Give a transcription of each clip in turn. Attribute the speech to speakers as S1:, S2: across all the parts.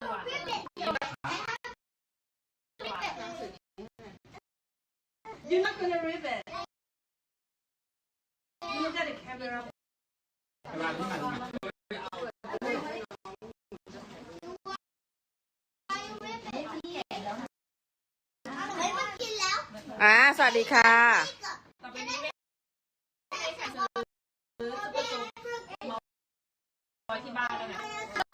S1: You're not gonna rip it. You look at the camera.
S2: เวลาที่มัน
S3: อ่า สวัสดีค่ะ
S1: ที่บ้านแล้วนะ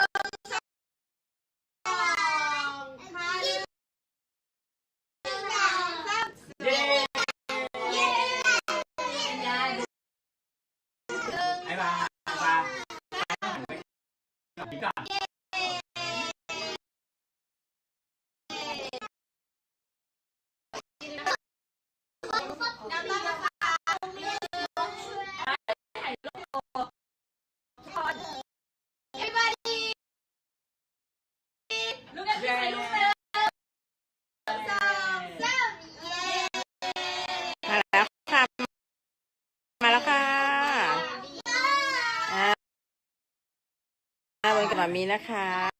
S3: มามีนะคะ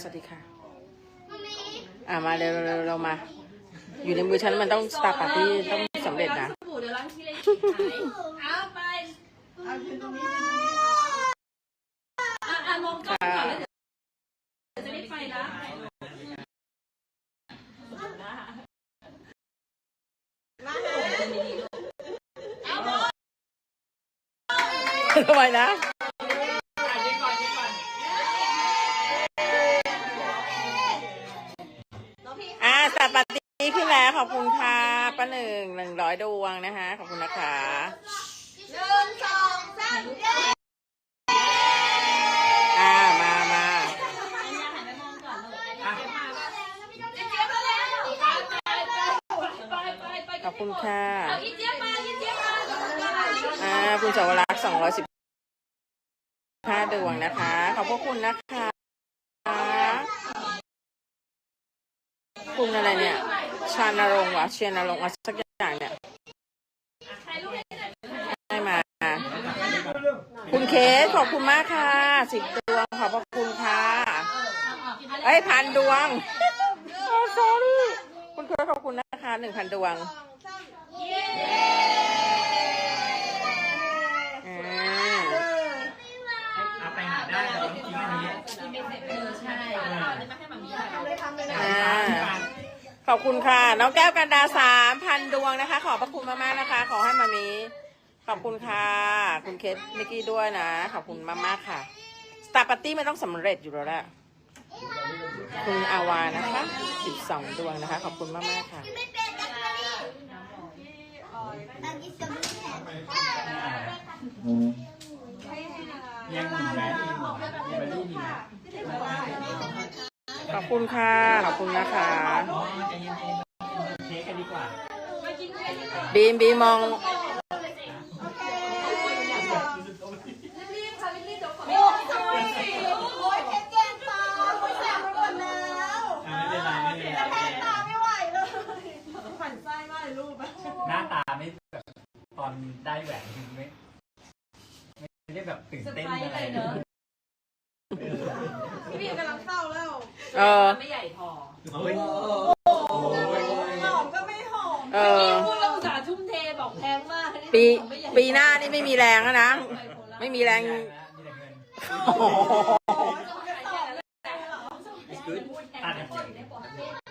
S2: สวั
S3: สดีค่ะ อ่ามาเร็วเร็วเรามา อยู่ในมือฉันมันต้องสตาร์ปาร์ตี้ต้องสำเร็จนะ
S1: สบู่เดี๋ยวล้างที่เลยเอาไปเอาอยู่ตรงนี้อะอะมองกล้องก่อนแล้วเดี๋ยวจะได้ไฟละ
S3: ทำไมนะ
S2: อ่า
S3: สตาร์ปาร์ตี้ขึ้นแล้วขอบคุณค่ะป้าหนึ่งหนึ่งร้อยดวงนะคะขอบคุณนะคะ
S4: หนึ่งสองสามเย้
S3: อ่ามามา
S1: มา
S3: ขอบคุณค่ะ
S1: เอาอีเจี๊ยบมาอีเจี๊ยบมา
S3: อ่าคุณสวรักษ์สองร้อยสิบห้าดวงนะคะ ขอบพระคุณนะคะ คุณอะไรเนี่ย ชานรงค์วะเชียนรงค์วะสักอย่างเนี่ย
S1: ถ่ายรูปให้หน่อย
S3: ให้มา คุณเคสขอบคุณมากค่ะสิบดวงขอบพระคุณค่ะเอ้ยพันดวงโอ้ sorry คุณเคสขอบคุณนะคะหนึ่งพันดวงอ่า
S2: เอาไปหาได้แต่ต้องทิ้งอันนี้
S1: กินไม่เสร็จเออใช่เอา
S3: ขอบคุณค่ะ น้องแก้วกันดาสามพันดวงนะคะ ขอบพระคุณมากๆนะคะ ขอให้มามีขอบคุณค่ะ คุณเคสนิกกี้ด้วยนะ ขอบคุณมากๆค่ะสตาร์ปาร์ตี้ไม่ต้องสำเร็จอยู่แล้วแหละคุณอาวานะคะสิบสองดวงนะคะ ขอบคุณมากๆค่ะ
S4: ไม่เป็นอะไรอันนี้จะไม่แข็ง
S2: ยังหนึ่งแบรนด์อีกหนึ่งแบรนด์อีกหนึ่ง
S3: ขอบคุณค่ะ ขอบคุณนะคะ
S2: อ๋อใจเย็นๆเค้กกันดีกว่า
S3: บีมบีมมอง
S4: โอ้ยเพชรแก้มตาโอ้ยแสบไปหมดแล้ว
S2: อะไม่เป็นไรไม่เป็นไร
S4: แพ้ตาไม่ไหวเลย
S1: ฝันไส้มากเลยรูปอะ
S2: หน้าตาไม่แบบตอนได้แหวนคือไม่ไม่ได้แบบตื่นเต้นอะไรเลย
S1: พี่บีมกำลังเข้าแล้ว
S3: เออ
S1: ไม่ใหญ่พอ
S2: โอ้ย
S1: หอมก็ไม่หอม
S3: เออ
S1: พูดเราอุตส่าห์ทุ่มเทบอกแพงมาก
S3: ปีปีหน้านี่ไม่มีแรงแล้วนะ ไม่มีแรง
S2: มีแต่เงิน
S3: โอ้โห
S2: ตัดอย่างเดียวตัดให้พูดดิไอ้ยาพูดดิพออย่างนั้นขอที่
S5: เดี๋ยวไม่มี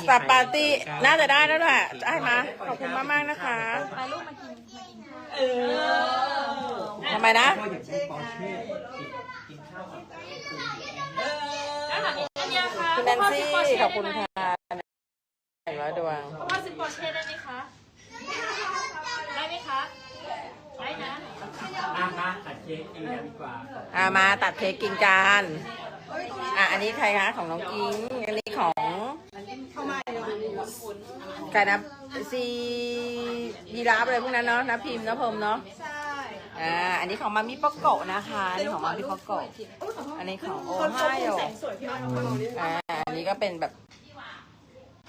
S3: สตาร์ปาร์ตี้น่าจะได้แล้วแหละได้มาขอบคุณมากๆนะคะ
S1: ไปลูกมากินมากินข้าวเออ
S3: ทำไมนะ
S5: ก็อย่างนี้กับ
S1: อาค่ะ
S3: คุณแนนซี่ขอบคุณค่ะหนึ่งร้อยดวง
S1: พ่อซิปปอร์เช่ได้ไหมคะ ได้ไหมคะ
S2: อะมาตัดเค้กกินกันดีกว่า
S3: อ่ามาตัดเค้กกินกันอะอันนี้ใครคะของน้องกิงอันนี้ของใครนะซียีราฟอะไรพวกนั้นเนาะนะพิมพ์นะพรมเนาะ
S4: ใช่
S3: อ่าอันนี้ของมามิปอกโกะนะคะอันนี้ของมามิปอกโกะอันนี้ของโอไฮโอ
S4: สวยพี่อ้อยของเราเนี่ย
S3: อ่าอันนี้ก็เป็นแบบ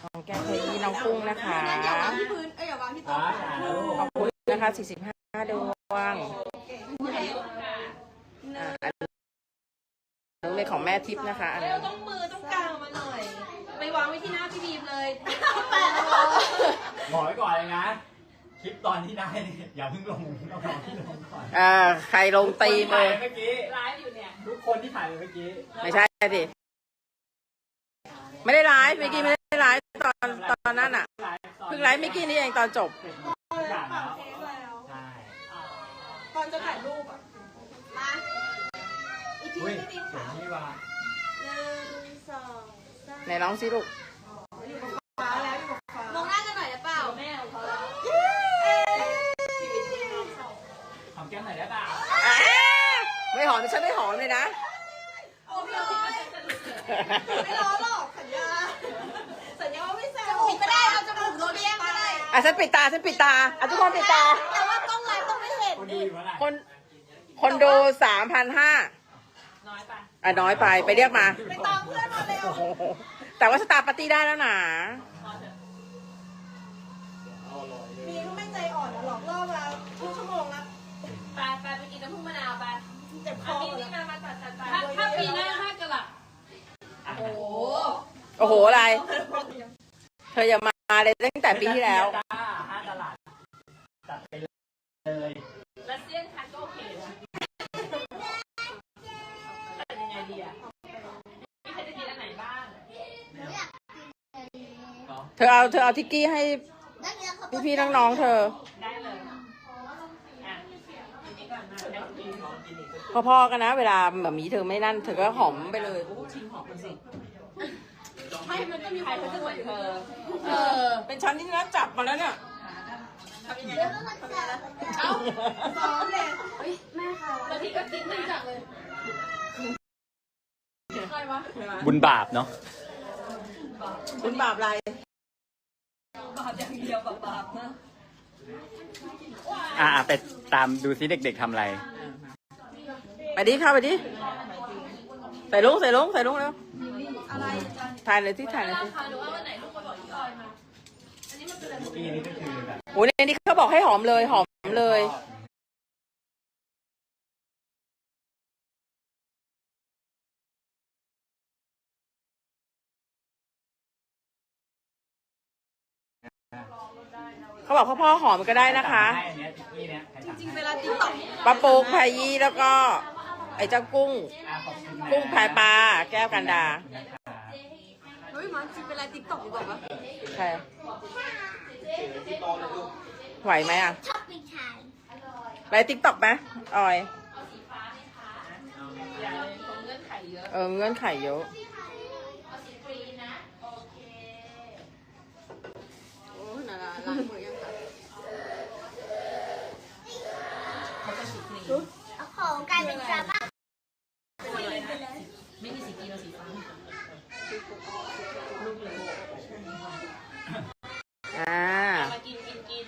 S3: ของแก้วเคยีน้องกุ้งนะคะ
S4: อย่าวางที่พื้นเอ้ยอย่าวางที่
S2: อ่า
S4: โต๊ะ
S2: ลูก
S3: ขอบคุณ นะคะ 45 ดวงอ่าอันนี้เป็นของแม่ทิพย์นะคะอัน
S1: เร็
S3: นี้
S1: วต้องมือต้องกางออกมาหน่อย ไปวางไว้ที่หน้าพี่บีมเลย
S2: บอกไว้ก่อนเลยนะ คลิปตอนที่ได้เนี่ยอย่าเพิ่งลงต้องรอที่ลงก่อน
S3: อ่าใครลงตีม
S2: ถ่า
S3: เลยย
S2: เมื่อกี้
S1: ไลฟ์อยู่เนี่ย
S2: ทุกคนที่ถ่ายเมื่อกี้
S3: ไม่ใช่สิไม่ได้ไลฟ์เมื่อกี้ไม่ได้ไลฟ์ตอนตอนนั้นอะเพิ่งไลฟ์เมื่อกี้นี่เองตอนจบ
S2: เสร็จหมดทุกอย่างแล้ว
S4: เค้กแล้ว
S2: ใช่
S4: ต อนจะถ่ายรูปอะมาอีกที
S2: อุ้ย
S4: ไม่ดี
S2: เสีย
S4: ขาง
S2: ที่ว่า
S4: หนึ่งสองสาม
S3: ไหนร้องสิลูก
S4: ฟ้าแล้วอยู่กับฟ้าม
S1: องหน้ากันหน่อยได้เปล่าแม่ของเขาแล้ว
S2: หอมแก้มหน่อยได้เปล่า
S3: อ่าไม่หอมฉันไม่หอมเลยนะ
S4: โอ้ไม่ร้อนไม่ร้อนหรอกสัญญาสัญญาว่าไม่แซวจมูกก็ได้เอาจมูกโดนเบี้ยงก็ได้
S3: อะฉันปิดตาฉันปิดตาอะทุกคนปิดตา
S4: ต้องไม่เห็น
S2: คนดูอยู่เมื่อไหร่
S3: คนคนดูสามพันห้า
S1: น้อยไป
S3: อะน้อยไปไปเรียกมา
S4: ไปตามเพื่อนมาเร็ว
S3: โอ้โหแต่ว่าสตาร์ปาร์ตี้ได้แล้วนะ
S4: มีก็ไม่ใจอ่อนนะหลอกล่อมาครึ่งชั่วโมงแล้ว
S1: ไปไปไปกินน้ำผึ้งมะนาวไป
S4: เจ็บค
S1: อั
S4: อน
S1: นี้
S4: หมด
S1: นี่
S4: แล้ว
S1: มามาตัดตัดตัดถ้าถ้าปีหน้าห้ากะหลัดโอ้โห
S3: โอ้โหอะไร เธออย่ามาเลยตั้งแต่ปีที่แล้ว
S2: จ้าห้าตลาดจัดไปเลย
S1: รัสเซียนคันก็โอเคนะแต่ยังไงดีอะมีใครจะกินอันไหนบ้าง
S3: เธอเอาเธอเอาทิกกี้ให้พี่ๆน้องๆเธอ
S1: ได้เลยอะอันนี้ก่อนนะเดี๋ยวกินของกินอีก
S3: พอๆกันนะ เวลาแบบมีเธอไม่นั่น เธอก็หอมไปเลย
S1: โอ้ชิมหอมกันสิไม่มันก็มีใครเขาจะเหมือนเธอ
S3: เออ เป็นชั้นที่นัดจับมาแล้วเนี่ย
S1: ทำยังไงนะเอ้า
S4: ซ้อมเลย
S1: บางทีก็กินนะจังเลยใครวะ
S2: บุญบาปเนาะ
S3: คุณบาปอะไร
S1: บาปอย่างเดียวบาปบาปนะ
S2: อ่าไปตามดูซิเด็กๆทำอะไร
S3: ไปดิเข้าไปดิใส่ลุงใส่ลุงใส่ลุงแล้ว
S4: อะไร
S3: ถ่ายเลยที่ถ่ายเลยที่
S1: พาดูว่าวันไหนลูกมาบอกอีออยมาอันนี้มันเป็นอะไร
S2: ปีนี้ก็คือแบบ
S3: โอ้ยในนี้เขาบอกให้หอมเลยหอมเลย เขาบอกพ่อพ่อหอมก็ได้นะคะ
S2: ให้อันเนี้ยติ๊กกี้เนี้ยใครสั่ง
S4: จริงเวลาติ๊กต็อก
S3: ปลาปูพายี่แล้วก็ ไอ้เจ้ากุ้ง
S2: อะขอบคุณนะ
S3: กุ้งพายปลาแก้วกันดา
S2: นะคะ
S4: เฮ้ยมันจริงเวลาติ๊กต็อกดีกว่าปะ
S3: ใช่ ไหวไหมอะไปติ๊กต็อกไหมออย
S1: อย่าเลยคงเงื่อนไขเยอะ
S3: เออเงื่อนไขเยอะ
S4: โอ้นาราล้างมือยังคะ
S6: ของการศึกษาบ้าง
S1: ไม่มีสีกีเราสีฟ้า
S3: อ่า
S1: มากินกินกิน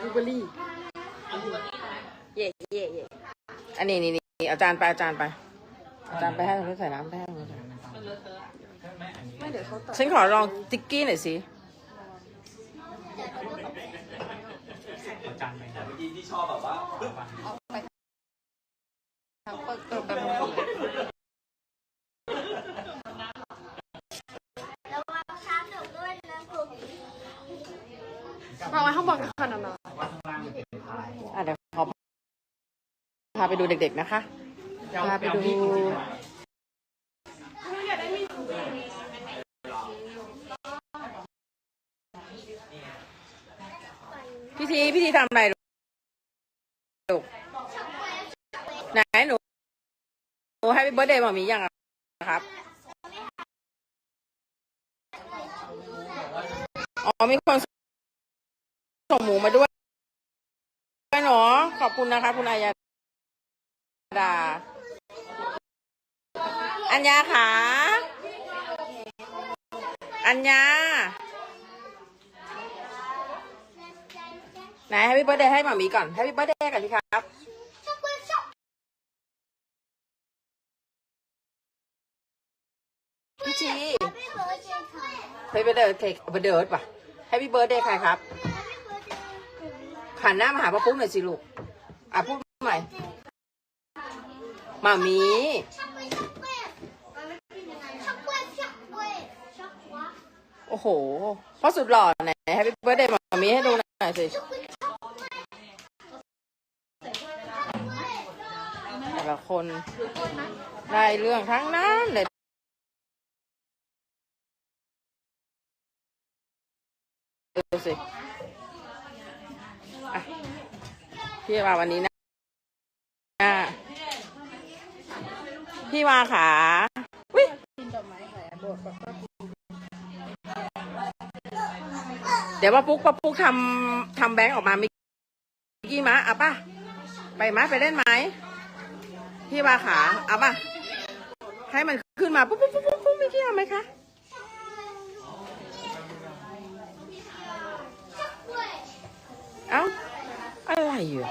S3: บลูเบ อร์รี่ เย่เย่เย่อันนี้นี่นี่อาจารย์ไปอาจารย์ไปอาจารย์ไปให้เขาใส่น้ำไปให้เขาใส่น้
S1: มันเลอะเทอะ
S2: ไม่อันนี้
S4: ไม่เดี๋ยวเขาตัดำ
S3: ฉันขอลองติ๊กกี้หน่อยสิ
S2: เอาจานไปนะ
S5: เมื่อกี้ที่ชอบแบบว่า
S6: ระวังช้างตกด้วยนะครู
S4: มาไว้ข้างบนกันนะ
S2: ว่าข้างล่างมันเป็นอะไร
S3: อะเดี๋ยวขอพาไป ดูเด็กๆนะคะพาไปดูพิธีพิธีทำอะไรลูกไหนหนูหนูให้เบิร์ดเดย์มามียังอะครับอ๋อมีคนส่งหมูมาด้วยด้วยหนูรอขอบคุณนะคะ คุณอายา ดา อัญญาขาอัญญา ไหนให้พี่เบิร์ดเดย์ให้หมามีก่อนให้พี่เบิร์ดเดย์ก่อนสิครับพี่ชี
S6: ไม่เบอร์เจนค่ะ
S3: ให้พี่เบิร์ดเดย์เค้กเบิร์ดเดย์ป่ะให้พี่เบิร์ดเดย์ใครครับ
S6: ไม่เบอร์เจน
S3: หันหน้ามาหาป้าปุ๊กหน่อยสิลูก อะพูดใหม่ มามี
S6: ช็อกโกแลตช็อกโกแลตช็อกโกแลตช็อกโกแลตช็อกโกแลต
S3: โอ้โหพ่อสุดหล่อไหนให้พี่เบิร์ดเดย์หมามีให้ดูหน่อยสิแต่ละคนได้เรื่องทั้งนั้นเลยดูสิ อะ พี่ว่าวันนี้นะอะ พี่ว่าขาวิเดี๋ยวป้าปุ๊กป้าปุ๊กทำทำแบงค์ออกมามิกกี้มะอะป่ะ ไปไหมไปเล่นไหมพี่วาขาเอาป่ะ ให้มันขึ้นมาปุ๊บปุ๊บปุ๊บปุ๊บปุ๊บไม่เที่ยวไหมคะเอ้าอะไรอยู่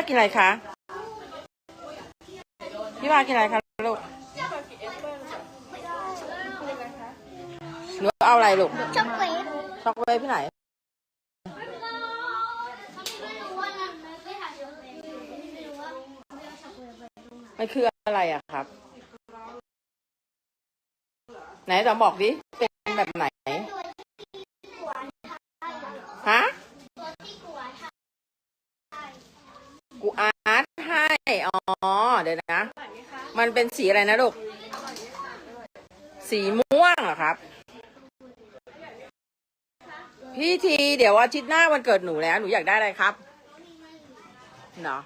S3: วากินอะไรคะ พี่วากินอะไรคะลูกหนูเอาอะไรลูก
S6: ช็อกโกแลต
S3: ช็อกโกแลตพี่ไหน
S6: ไม่รู้ว่าไม่ถ่ายช็อกโกแลตไม่รู้ว่าไม่เอาช็อกโกแลตไปตรงไหน
S3: มันคืออะไรอะครับ ไหนลองบอกดิ เป็นแบบไหน ฮะ กูอาร์ตให้ อ๋อ เดี๋ยวนะ มันเป็นสีอะไรนะลูก สีม่วงเหรอครับ พี่ที เดี๋ยวอาทิตย์หน้าวันเกิดหนูแล้ว หนูอยากได้อะไรครับ เนาะ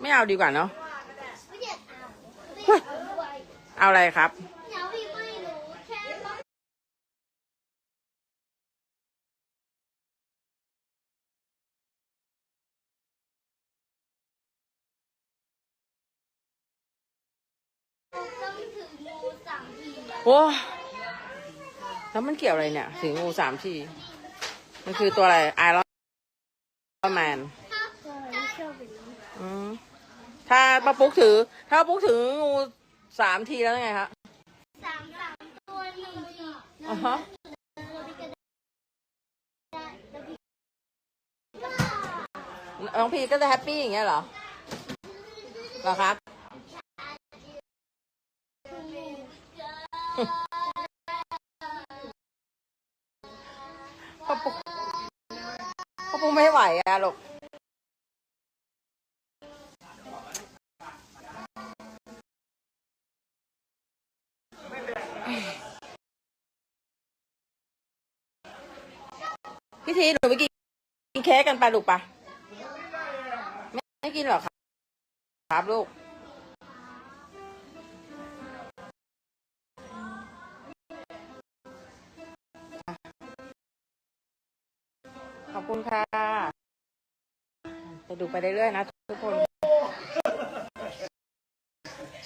S3: ไม่เอาดีกว่าเนาะ
S6: เอาอะ
S3: ไรครับ โอ้แล้วมันเกี่ยวอะไรเนี่ยถึงงูสามทีมันคือตัวอะไรไอรอนแมน
S6: ถ้าถ้าชอบแบบนี้
S3: อืมถ้าป้าปุ๊กถือถ้าป้าปุ๊กถืองูสามทีแล้วยังไงฮะ
S6: สามสามตัวหนึ่งที
S3: อ่าฮะ
S6: แล้วพี่ก็ได้แล้วพี่
S3: น้องพีก็จะแฮปปี้อย่างเงี้ยเหรอเหรอครับ ป้าปุ๊กป้าปุ๊กไม่ไหวอะลูกพี่ทีหนูไปกินกินเค้กกันไปลูกปะไม่กินหรอครับ ครับลูก ดูไปเรื่อยๆนะทุกคน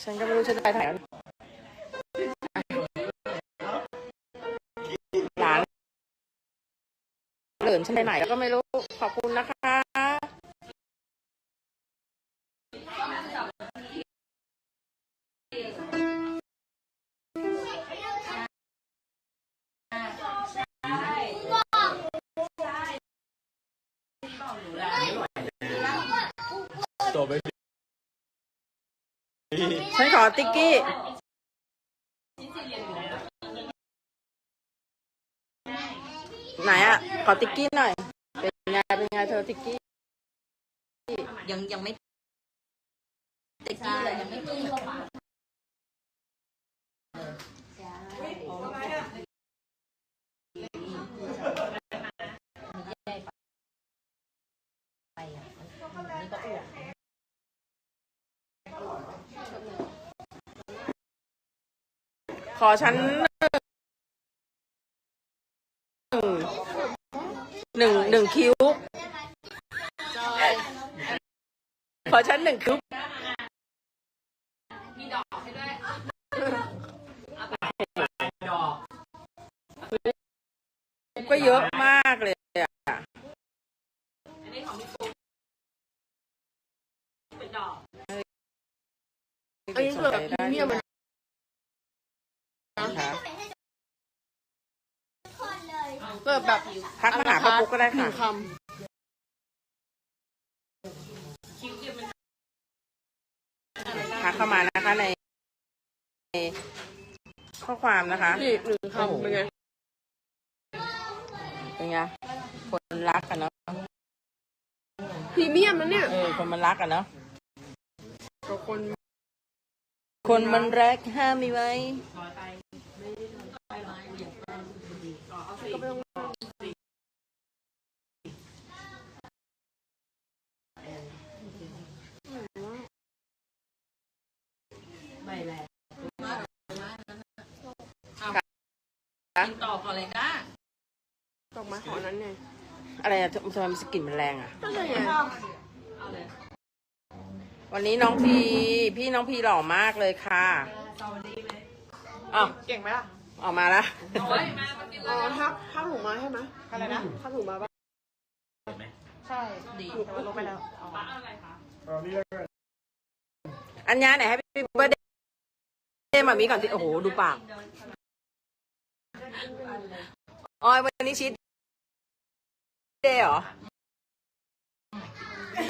S3: ฉันก็ไม่รู้ฉันจะไปทางไหนหลานเหลินฉันไปไหนแล้วก็ไม่รู้ ขอบคุณนะคะ
S5: ตัวไม่
S3: ฉันขอติ๊กกี้ไหนอะ ขอติ๊กกี้หน่อย เป็นไงเป็นไงเธอติ๊กกี้
S4: ยังยังไม่เต็กกี้เลยยังไม่ตุ้ม อ
S3: ชั้นหหนึ่งหนึ่งคิ้ว ขอฉันหนึ่งคิ้ว
S1: ก็
S3: เยอะมากเลยอะ
S1: อันนี้ของพี่ปุ๊กเป็นดอก
S4: อันนี้คือแบบพรีเมียมมัน
S3: นะคะ
S4: เปิดแบบ
S3: ทักมาหาป้าปุ๊กก็ได้
S4: หนึ่
S3: ค่ะ
S4: งค
S1: คิ้วเดียวมัน
S3: ทักเข้ามานะคะในในข้อความนะคะำ
S4: นี่หนึ่งคำเป็นไง
S3: เป็นไง คนรักกันเนาะ
S4: พรีเมียมมันเนี่ย
S3: เออคนมันรักกันเนาะ
S4: กับคน
S3: คนมันรักห้ามไม่ไหม
S4: ก็ ไม่ต้อง
S1: กินต่อก่อนเลยนะ
S4: ดอกไม้ของนั้นไง
S3: อะไรอะทำไมมันสกลิ่นมันแรงอะ
S4: ก็เลยไง
S1: เอาเลย
S3: วันนี้น้องพี พี่น้องพีหล่อมากเลยค่ะอ้าว
S4: เก่งไหมล่ะ
S3: ออกมาแล้ว
S1: โอ้ยมามากินเล
S4: อ๋อยทับทับถุงมาใช่ไหม
S3: อะไรนะ
S4: ทับถุงมาปะใช่
S1: ดี
S4: ถูกลงไปแล้ว
S1: ป้าเอาอะไรคะ
S3: อัญญาไหนให้พี่เบิร์ดเดย์มามีก่อนที่โอ้โห ดูปากออยวันนี้ชีสเดย์เหรอ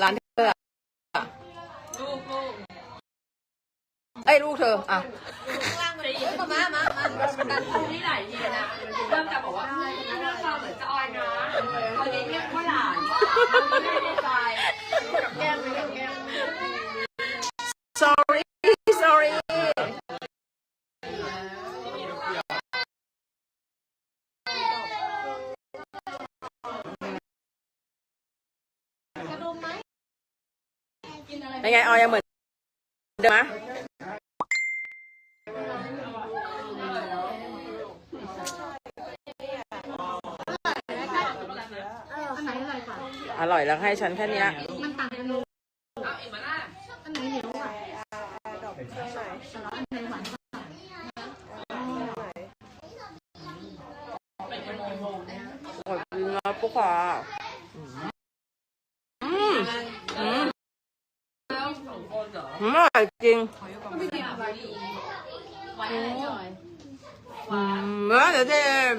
S3: ร้านเธออะ
S1: ลูกลูก
S3: เอ้ย ลูกเธอ อะ
S1: มา มามามาที่ไหนทีนะเริ่มจะบอกว่าเรื่องเราเหมือนจะออยนะตอนนี้เรียกว่าหลานไม่ได้ใจ
S4: แก้มไหมกับแก้ม
S3: sorry sorry เป็นไงออยยังเหมือนเดิมไหม
S6: อันไหนอร่อยกว่า
S3: อร่อยแล้วให้ฉันแค่เนี้ย
S6: เอา
S1: เอ็มมาล่า
S6: อันไหนเหนียวกว่าแต่ละอันไหนหวานกว่า
S3: โอ้ยจริงนะปุ๊กค่ะอืมอืม
S1: แล้วสองคนเหรอ
S3: อืมอร่อยจริง
S1: ไม่กินอะไรไว้อะไรจอย
S3: อืมเมื่อเดี๋ยวเจม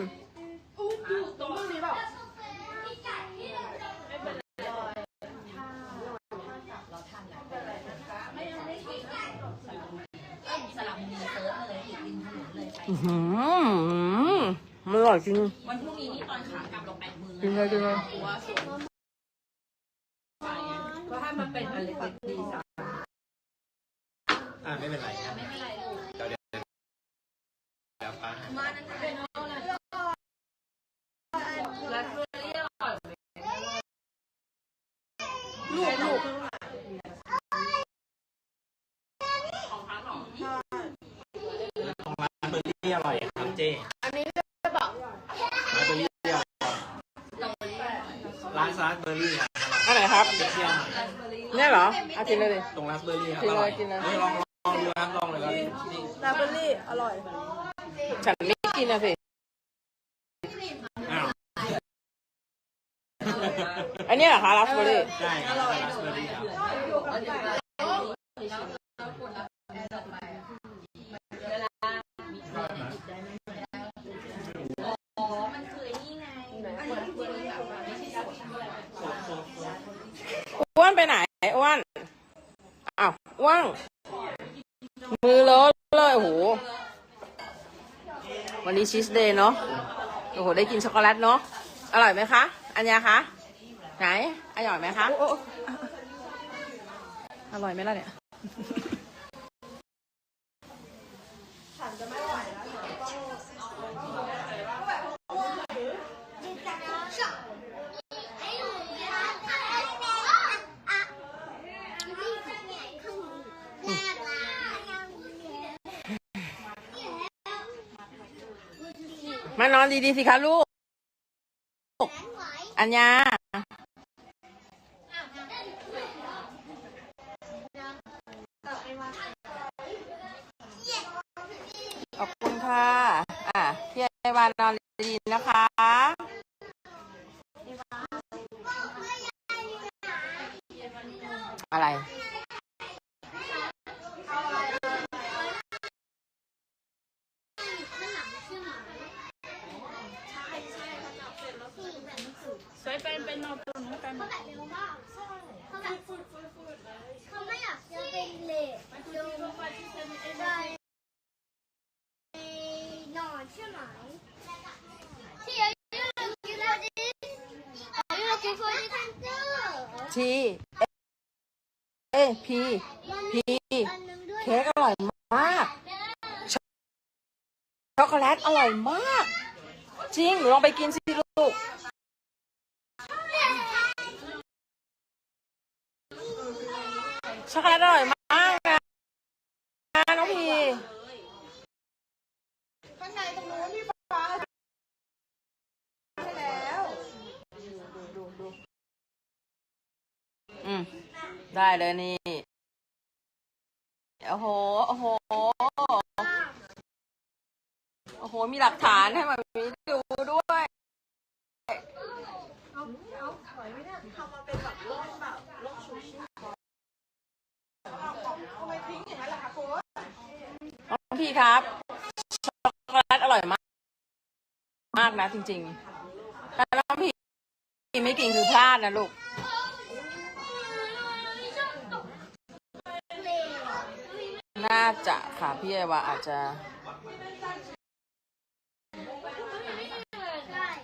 S4: ตรงนี้แบบ
S1: สลับมีเซิร์ฟเลยอีกริมถนนเลยไป
S3: อื้อหือมันอร่อยจริง
S1: วันพรุ่งนี้นี่ตอนขากลับ เราแปดหมื่น
S3: จริงเลยจริงเลย
S1: ตัวสวนไปเพราะถ้ามันเป็นอะไรก็ดีสัก
S5: อ่าไม่เป็นไรนะ
S1: ไม่เป็นไรลูก
S5: เดี๋ยวเดี๋ยวเดี๋ยวป้าให้
S1: มานั้นเป็นอะไรรัสเบอร์รี่อร่อย
S4: ลูกลูก
S1: ของพักหรอ
S5: ของร้านเบอร์รี่อร่อยครับเจ๊
S4: อันนี้จะแบบ
S5: ร้านเบอร์รี่อร่อยร้านซาสเบอร์รี่ครับ
S3: อันไหนครับ
S5: เปรี้ยวหน่อย
S3: เนี่ยเหรอเอากินเลยดิ
S5: ตรงราสเบอร์รี่ครับ
S3: กิน
S5: อ
S3: เลย
S5: ร่อย
S3: กินเลย
S5: ฮ้ลองลองดูครับลองเลยครับ
S4: ลาเบอร์รี่อร่อย
S3: ฉันไม่กินนะสิ
S5: อ้าว
S3: อันนี้เหรอคะราสเบอร์รี่
S5: ใช่ครับราสเบอร์รี่ครับ
S3: อ้วนไปไหน อ้วนอ้าวว่าง มือเลอะเลยโอ้โห วันนี้ชีสเดย์เนาะ โอ้โห ได้กินช็อกโกแลตเนาะ อร่อยไหมคะ อัญญาคะ ไหน อร่อยไหมคะ อร่อยไหมล่ะเนี่ยานอนดีๆสิคะลูก อัญญาขอบคุณค่ะ อะพี่ไอวานนอนดีๆนะคะ อะไร
S6: สวยเป็นเป็นนอนตัวนู้นกันเขาแบบเร็วมากใช่เขาแบบฟุดฟุดฟุดเขาไม่อยากจะเป็นเละเร็วได้นอนใช่ไหมที่อายุกี่ปีอายุกี่ปีทันเจอ
S3: ทีเอพีพี
S6: อันนึงด้วย
S3: เค้กอร่อยมาก ช็อกโกแลตอร่อยมาก จริงหนูลองไปกิน สิลูกช็อกโกแลตอร่อยมากนะน้องพี
S4: ข้างในตรงนู้นพี่ฟ้าใช่แล้ว
S3: อืมได้เลยนี่โอ้โหโอ้โหโอ้โห มีหลักฐานให้มามีดูด้วย
S4: เอาเอาถอยไว้เนี่ยทำมาเป็นแบบโลกแบบโลกชูชีพเอาของทำไมทิ้งอย่างนั้นล่ะคะโค้ช
S3: น้อง พี่ครับช็อกโกแลตอร่อยมาก มากนะจริงๆถ้าน้องพี่ไม่กินคือพลาดนะลูกน่าจะค่ะพี่เอวาอาจจะ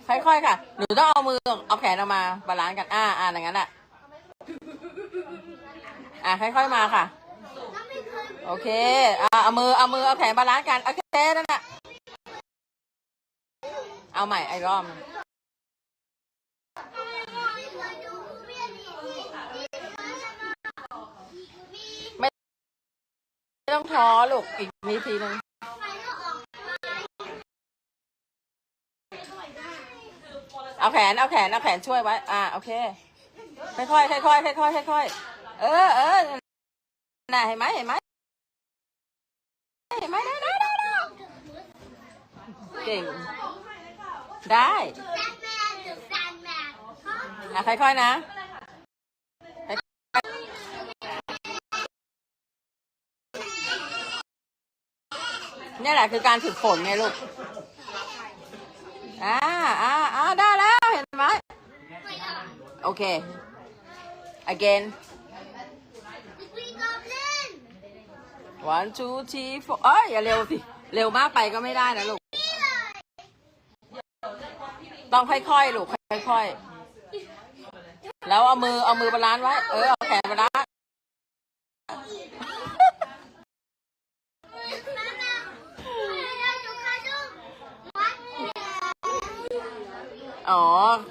S3: ค่อยๆค่ะ หนูต้องเอามือเอาแขนออกมาบาลานซ์กัน อ่าอ่าอย่างนั้นแหละอ่าค่อยๆมาค่ะ โอเคอ่าเอามือ เอามือ เอาแขนบาลานซ์กัน โอเค นั่นแหละเอาใหม่ ไอ้รอบไม่ต้องท้อลูก อีกนิดทีนึงเอาแขน เอาแขน เอาแขนช่วยไว้ อ่า โอเค ค่อยๆ ค่อยๆ ค่อยๆ ค่อยๆ เออ เออน่ะเห็นไหมเห็นไหม ไหมได้ได้ได้ได้เก่ง ได้อะค่อยๆนะนี่แหละคือการฝึกฝนไงลูก อ่าอ่าอ่าได้แล้ว เห็นไหม โอเค again one two three four เอ้ยอย่าเร็วสิ เร็วมากไปก็ไม่ได้นะลูก ต้องค่อยๆลูกค่อยๆ แล้วเอามือเอามือบาลานซ์ไว้ เออเอาแขนบาลานซ์อ๋อ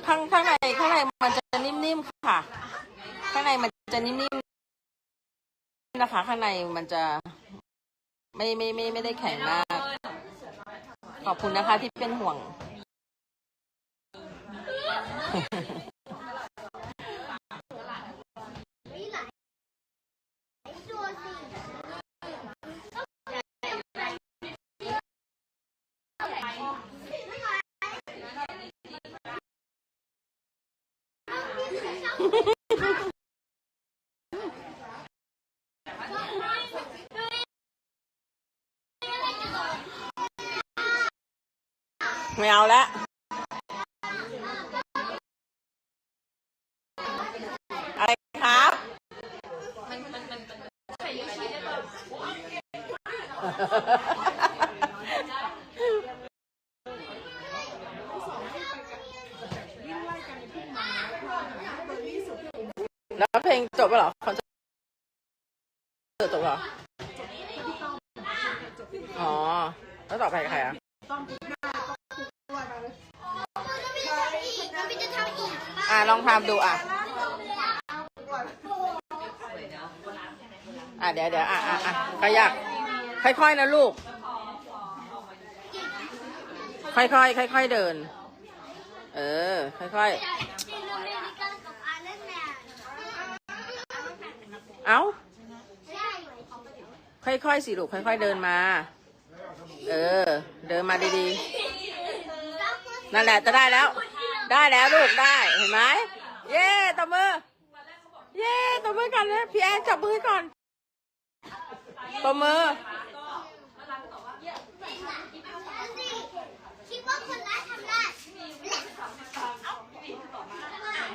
S3: ข้างข้างในข้างในมันจะนิ่มๆค่ะ ข้างในมันจะนิ่มๆนะคะ ข้างในมันจะ ไม่ไม่ไม่ไม่ได้แข็งมาก ขอบคุณนะคะที่เป็นห่วง ไม่เอาแล้วอะไรครับ แล้วเพลงจบแล้วเหรอคอนเสิร์ตจบเหรอ อ๋อ แล้วต่อไปกับใครอะอ่ อะลองทำดูอะอะเดี๋ยวเดี๋ยวอะอะอะขยักค่อยๆนะลูก ค่อยๆค่อยๆเดิน เออ ค่อยๆเอ้าค่อยๆสิลูกค่อยๆเดินมา เออ เดินมาดีๆ นั่นแหละจะได้แล้ว ได้แล้วลูกได้เห็นไหมเย้ตบมือเย้ตบมือกันนะพี่แอนจับมือก่อนตบมือ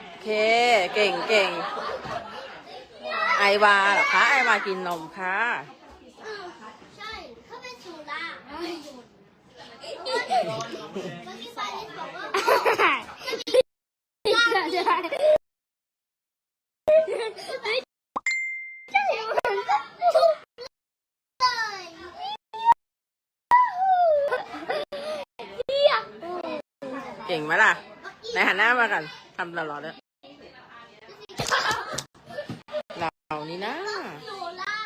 S3: โอเคเก่งเก่งไอวาเหรอคะไอวากินนมค่ะ
S6: ใช่เขาเป็นสุราเมื่อกี้ฟาริสบอกว่า เหมือนกับทุกเลย
S3: เก่งไหมล่ะไหนหันหน้ามากันทำตลอดเลยเรานี่นะ
S6: สุรา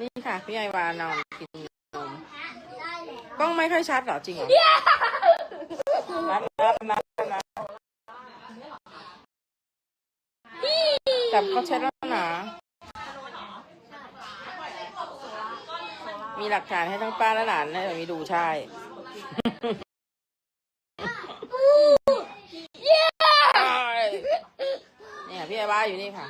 S3: นี่ค่ะ พี่ไอวานอนกินนม
S6: ได้แล้ว
S3: กล้องไม่ค่อยชัดเหรอจริงเหรอรับรับรับรับ จับเขาเช็ดแล้วนะมีหลักฐานให้ทั้งป้าและหลานนะอย่างนี้ดูใช่ เนี่ยพี่ไอ้บ้าอยู่นี่ค่ะ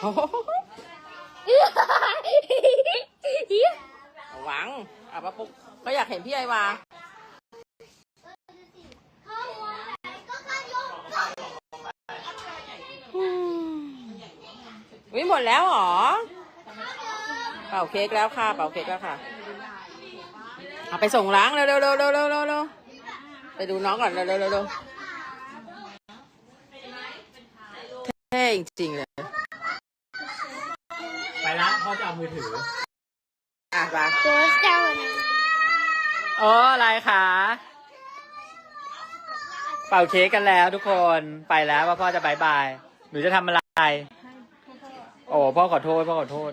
S3: โอ้โหระวังอะป้าปุ๊กก็อยากเห็นพี่ไอ้วา
S6: เข้าหัวไหนก็ขยมก็
S3: วิหมดแล้วเหรอ เป่าเค้กแล้วค่ะ เป่าเค้กแล้วค่ะ เอาไปส่งล้างเร็วเร็วเร็วเร็วเร็วเร็วเร็วไปดูน้องก่อนเร็วเร็วเร็วเร็วเท่จริงๆเลย
S2: ไปละพ่อจะเอามือถือ
S3: อะไป
S6: ตัวเจ้า
S2: โอ้อะไรคะเป่าเค้กกันแล้วทุกคนไปแล้วว่าพ่อจะบายบาย หนูจะทำอะไร โอ้พ่อขอโทษพ่อขอโทษ